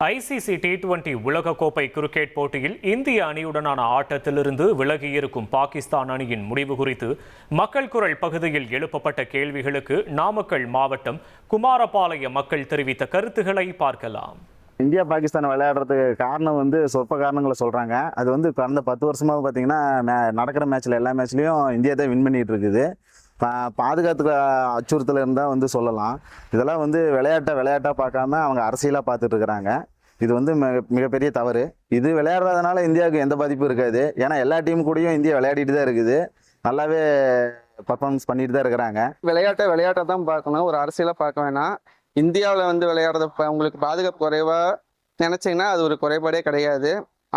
ICC T twenty உலகக்கோப்பை cricket போட்டியில் இந்திய அணியுடனான ஆட்டத்திலிருந்து விலகியிருக்கும் பாகிஸ்தான் அணியின் முடிவு குறித்து மக்கள் குரல் பகுதியில் எழுப்பப்பட்ட கேள்விகளுக்கு நாமக்கல் மாவட்டம் குமாரபாளைய மக்கள் தெரிவித்த கருத்துக்களை பார்க்கலாம். இந்தியா பாகிஸ்தான் விளையாடுறதுக்கு காரணம் வந்து சொற்ப காரணங்களை சொல்கிறாங்க அது வந்து கடந்த பத்து வருஷமாக பார்த்தீங்கன்னா மே- நடக்கிற மேட்ச்சில் எல்லா மேட்ச்லேயும் இந்தியா தான் வின் பண்ணிகிட்டு இருக்குது. பா பாதுகாத்துக்கு அச்சுறுத்தல் இருந்தால் வந்து சொல்லலாம். இதெல்லாம் வந்து விளையாட்டை விளையாட்டாக பார்க்காம அவங்க அரசியலாக பார்த்துட்டு இருக்கிறாங்க இது வந்து மிக மிகப்பெரிய தவறு. இது விளையாடுறதுனால இந்தியாவுக்கு எந்த பாதிப்பும் இருக்காது. ஏன்னா எல்லா டீம் கூடயும் இந்தியா விளையாடிட்டு தான் இருக்குது. நல்லாவே பர்ஃபார்மன்ஸ் பண்ணிட்டு தான் இருக்கிறாங்க. விளையாட்டை விளையாட்டை தான் பார்க்கணும். ஒரு அரசியலாக பார்க்க வேணாம். இந்தியாவில் வந்து விளையாடுறத உங்களுக்கு பாதுகாப்பு குறைவாக நினச்சிங்கன்னா அது ஒரு குறைபாடே கிடையாது.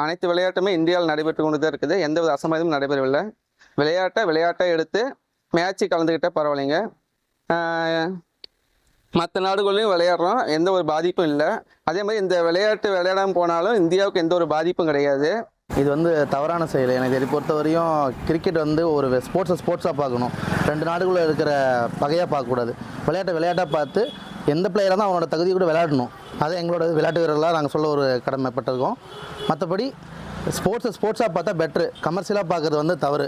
அனைத்து விளையாட்டுமே இந்தியாவில் நடைபெற்று கொண்டு தான் இருக்குது. எந்த வித அசம்பாதமும் நடைபெறவில்லை. விளையாட்டை விளையாட்டை எடுத்து மேட்ச்சு கலந்துக்கிட்டால் பரவாயில்லைங்க. மற்ற நாடுகளையும் விளையாடுறோம். எந்த ஒரு பாதிப்பும் இல்லை. அதே மாதிரி இந்த விளையாட்டு விளையாடாமல் போனாலும் இந்தியாவுக்கு எந்த ஒரு பாதிப்பும் கிடையாது. இது வந்து தவறான செயல். எனக்கு இதை பொறுத்தவரையும் கிரிக்கெட் வந்து ஒரு ஸ்போர்ட்ஸை ஸ்போர்ட்ஸாக பார்க்கணும். ரெண்டு நாடுகளில் இருக்கிற பகையாக பார்க்கக்கூடாது. விளையாட்டை விளையாட்டாக பார்த்து எந்த பிளேயராக தான் அவனோட தகுதி கூட விளையாடணும். அது எங்களோட விளையாட்டு வீரர்களாக நாங்கள் சொல்ல ஒரு கடமைப்பட்டிருக்கோம். மற்றபடி ஸ்போர்ட்ஸை ஸ்போர்ட்ஸாக பார்த்தா பெட்ரு கமர்ஷியலாக பார்க்குறது வந்து தவறு.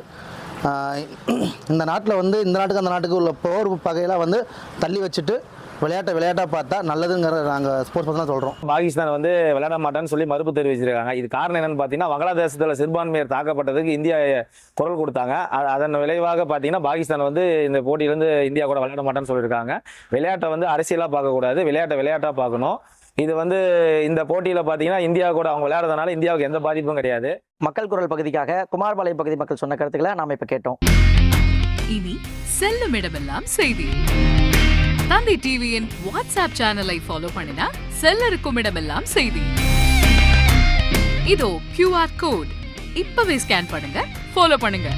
இந்த நாட்டில் வந்து இந்த நாட்டுக்கு அந்த நாட்டுக்கு உள்ள போர் பகையெல்லாம் வந்து தள்ளி வச்சுட்டு விளையாட்டை விளையாட்டாக பார்த்தா நல்லதுங்கிற நாங்கள் ஸ்போர்ட்ஸ் பர்சனாக தான் சொல்கிறோம் பாகிஸ்தான் வந்து விளையாட மாட்டான்னு சொல்லி மறுப்பு தெரிவிச்சிருக்காங்க. இது காரணம் என்னென்னு பார்த்தீங்கன்னா வங்களாதேசத்தில் சிறுபான்மையர் தாக்கப்பட்டதுக்கு இந்தியா குரல் கொடுத்தாங்க. அதன் விளைவாக பார்த்தீங்கன்னா பாகிஸ்தான் வந்து இந்த போட்டியிலேருந்து இந்தியா கூட விளையாட மாட்டேன்னு சொல்லியிருக்காங்க. விளையாட்டை வந்து அரசியலாக பார்க்கக்கூடாது. விளையாட்டை விளையாட்டாக பார்க்கணும். இது வந்து இந்த போட்டியில் பார்த்தீங்கன்னா இந்தியா கூட அவங்க விளையாடுறதுனால இந்தியாவுக்கு எந்த பாதிப்பும் கிடையாது. மக்கள் குரல் பகுதிக்காக குமாரபாளையம் பகுதி மக்கள் சொன்ன கருத்துக்களை நாம இப்ப கேட்டோம். இனி செல்லும் இடமெல்லாம் செய்தி. தந்தை டிவியின் வாட்ஸ்அப் சேனலை ஃபாலோ பண்ணினா செல்ல இருக்கும் இடமெல்லாம் செய்தி. இதோ கியூஆர் கோட் இப்பவே ஸ்கேன் பண்ணுங்க ஃபாலோ பண்ணுங்க.